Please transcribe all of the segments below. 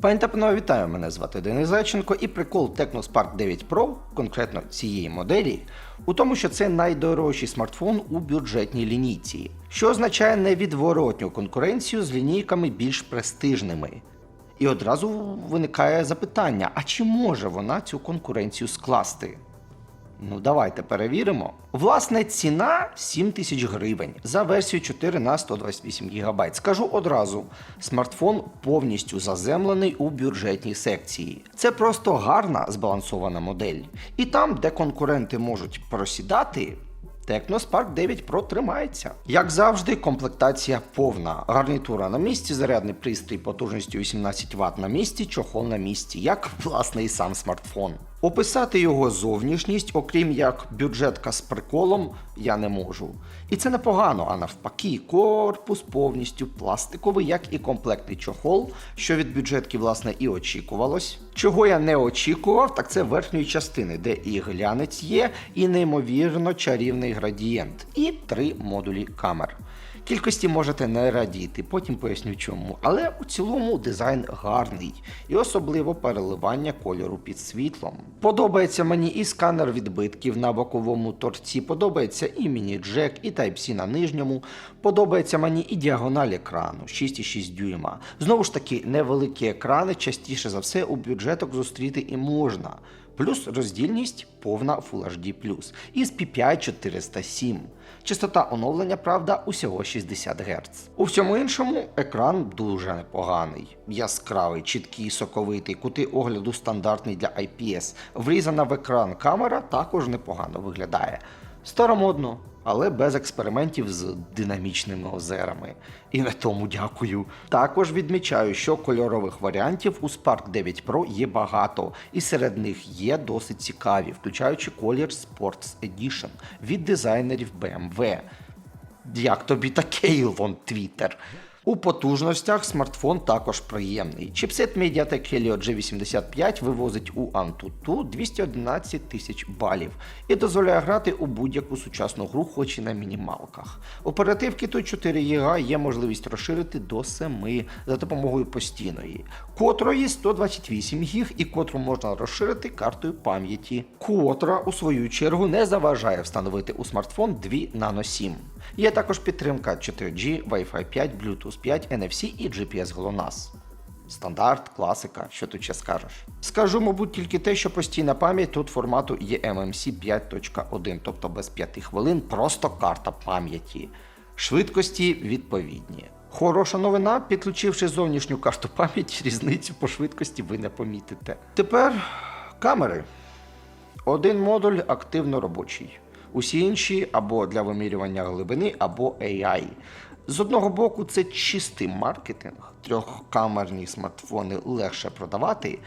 Пані та вітаю! Мене звати Денис Зайченко і прикол Technospark 9 Pro, конкретно цієї моделі, у тому, що це найдорожчий смартфон у бюджетній лінійці, що означає невідворотню конкуренцію з лінійками більш престижними. І одразу виникає запитання: а чи може вона цю конкуренцію скласти? Ну, давайте перевіримо. Власне, ціна 7 тисяч гривень за версію 4 на 128 ГБ. Скажу одразу: смартфон повністю заземлений у бюджетній секції. Це просто гарна збалансована модель. І там, де конкуренти можуть просідати. Technospark 9 Pro тримається. Як завжди, комплектація повна. Гарнітура на місці, зарядний пристрій потужністю 18 Вт на місці, чохол на місці, як власне і сам смартфон. Описати його зовнішність, окрім як бюджетка з приколом, я не можу. І це непогано, а навпаки, корпус повністю пластиковий, як і комплектний чохол, що від бюджетки, власне, і очікувалось. Чого я не очікував, так це верхньої частини, де і глянець є, і неймовірно чарівний градієнт, і три модулі камер. Кількості можете не радіти, потім поясню чому. Але у цілому дизайн гарний і особливо переливання кольору під світлом. Подобається мені і сканер відбитків на боковому торці, подобається і міні-джек, і Type-C на нижньому. Подобається мені і діагональ екрану 6,6 дюйма. Знову ж таки, невеликі екрани частіше за все у бюджеток зустріти і можна. Плюс роздільність повна Full HD+, із PPI 407. Частота оновлення, правда, усього 60 Гц. У всьому іншому екран дуже непоганий. Яскравий, чіткий, соковитий, кути огляду стандартний для IPS. Врізана в екран камера також непогано виглядає. Старомодно, але без експериментів з динамічними озерами. І на тому дякую. Також відмічаю, що кольорових варіантів у Spark 9 Pro є багато, і серед них є досить цікаві, включаючи колір Sports Edition від дизайнерів BMW. Як тобі таке, Ілон Твіттер? У потужностях смартфон також приємний. Чіпсет Mediatek Helio G85 вивозить у Antutu 211 тисяч балів і дозволяє грати у будь-яку сучасну гру, хоч і на мінімалках. Оперативки тут 4 ГБ є можливість розширити до 7 за допомогою постійної, котрої 128 ГБ і котру можна розширити картою пам'яті, котра, у свою чергу, не заважає встановити у смартфон 2 Nano SIM. Є також підтримка 4G, Wi-Fi 5, Bluetooth 5, NFC і GPS GLONASS. Стандарт, класика, що тут ще скажеш. Скажу, мабуть, тільки те, що постійна пам'ять тут формату eMMC 5.1, тобто без 5 хвилин, просто карта пам'яті. Швидкості відповідні. Хороша новина, підключивши зовнішню карту пам'яті, різницю по швидкості ви не помітите. Тепер камери. Один модуль активно робочий. Усі інші або для вимірювання глибини, або AI. З одного боку, це чистий маркетинг. Трьохкамерні смартфони легше продавати,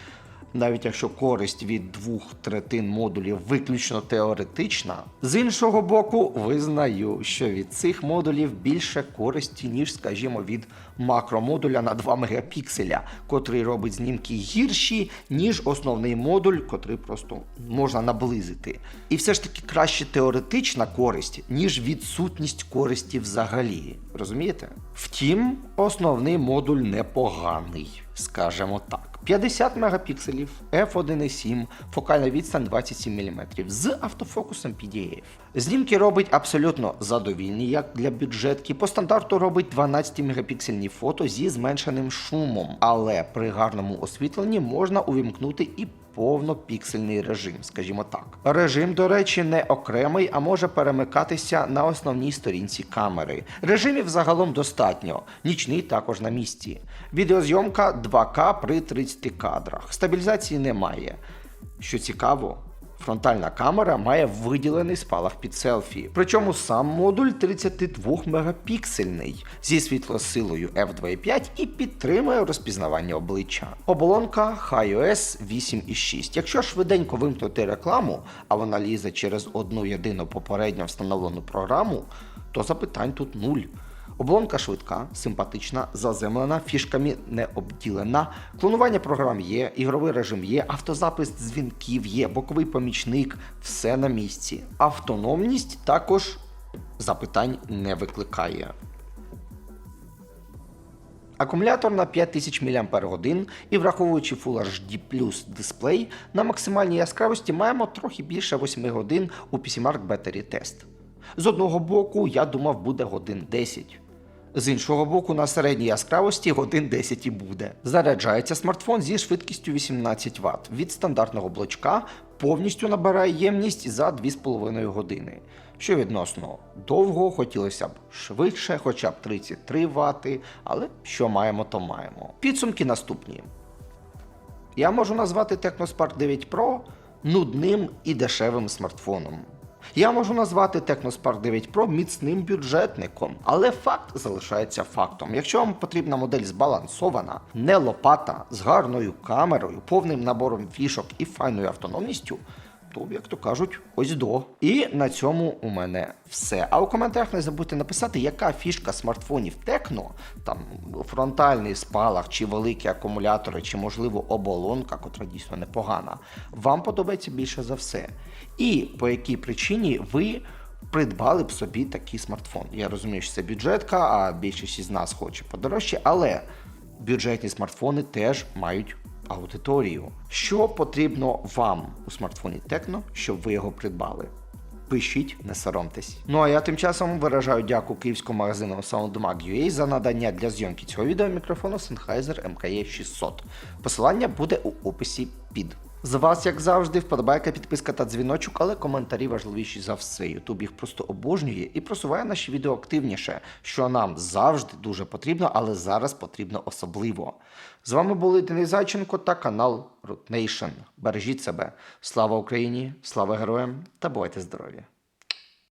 навіть якщо користь від двох третин модулів виключно теоретична. З іншого боку, визнаю, що від цих модулів більше користі, ніж, скажімо, від макромодуля на 2 мегапікселя, котрий робить знімки гірші, ніж основний модуль, котрий просто можна наблизити. І все ж таки краще теоретична користь, ніж відсутність користі взагалі. Розумієте? Втім, основний модуль непоганий, скажімо так. 50 мегапікселів, f1.7, фокальна відстань 27 мм з автофокусом PDAF. Знімки робить абсолютно задовільні, як для бюджетки. По стандарту робить 12 мегапіксельні фото зі зменшеним шумом, але при гарному освітленні можна увімкнути і повнопіксельний режим, скажімо так. Режим, до речі, не окремий, а може перемикатися на основній сторінці камери. Режимів загалом достатньо, нічний також на місці. Відеозйомка 2К при 30 кадрах. Стабілізації немає. Що цікаво, Фронтальна камера має виділений спалах під селфі. Причому сам модуль 32 мегапіксельний зі світлосилою f2.5 і підтримує розпізнавання обличчя. Оболонка HiOS 8.6. Якщо швиденько вимкнути рекламу, а вона лізе через одну єдину попередньо встановлену програму, то запитань тут нуль. Оболонка швидка, симпатична, заземлена, фішками не обділена. Клонування програм є, ігровий режим є, автозапис дзвінків є, боковий помічник, все на місці. Автономність також запитань не викликає. Акумулятор на 5000 мАч і враховуючи Full HD Plus дисплей, на максимальній яскравості маємо трохи більше 8 годин у PCMark Battery Test. З одного боку, я думав, буде годин 10. З іншого боку, на середній яскравості годин 10 і буде. Заряджається смартфон зі швидкістю 18 Вт. Від стандартного блочка повністю набирає ємність за 2,5 години. Що відносно довго, хотілося б швидше, хоча б 33 Вт, але що маємо, то маємо. Підсумки наступні. Я можу назвати Technospark 9 Pro нудним і дешевим смартфоном. Я можу назвати Technospark 9 Pro міцним бюджетником, але факт залишається фактом. Якщо вам потрібна модель збалансована, не лопата, з гарною камерою, повним набором фішок і файною автономністю, то, як то кажуть, ось до. І на цьому у мене все. А у коментарях не забудьте написати, яка фішка смартфонів Tecno, там фронтальний спалах, чи великі акумулятори, чи можливо оболонка, котра дійсно непогана, вам подобається більше за все. І по якій причині ви. Придбали б собі такий смартфон. Я розумію, що це бюджетка, а більшість із нас хоче подорожче, але бюджетні смартфони теж мають аудиторію. Що потрібно вам у смартфоні Tecno, щоб ви його придбали? Пишіть, не соромтесь. Ну а я тим часом виражаю дяку київському магазину SoundMag.ua за надання для зйомки цього відео мікрофону Sennheiser MKE 600. Посилання буде у описі під. З вас, як завжди, вподобайка, підписка та дзвіночок, але коментарі важливіші за все. Ютуб їх просто обожнює і просуває наші відео активніше, що нам завжди дуже потрібно, але зараз потрібно особливо. З вами були Денис Зайченко та канал Root Nation. Бережіть себе. Слава Україні, слава героям та бувайте здорові!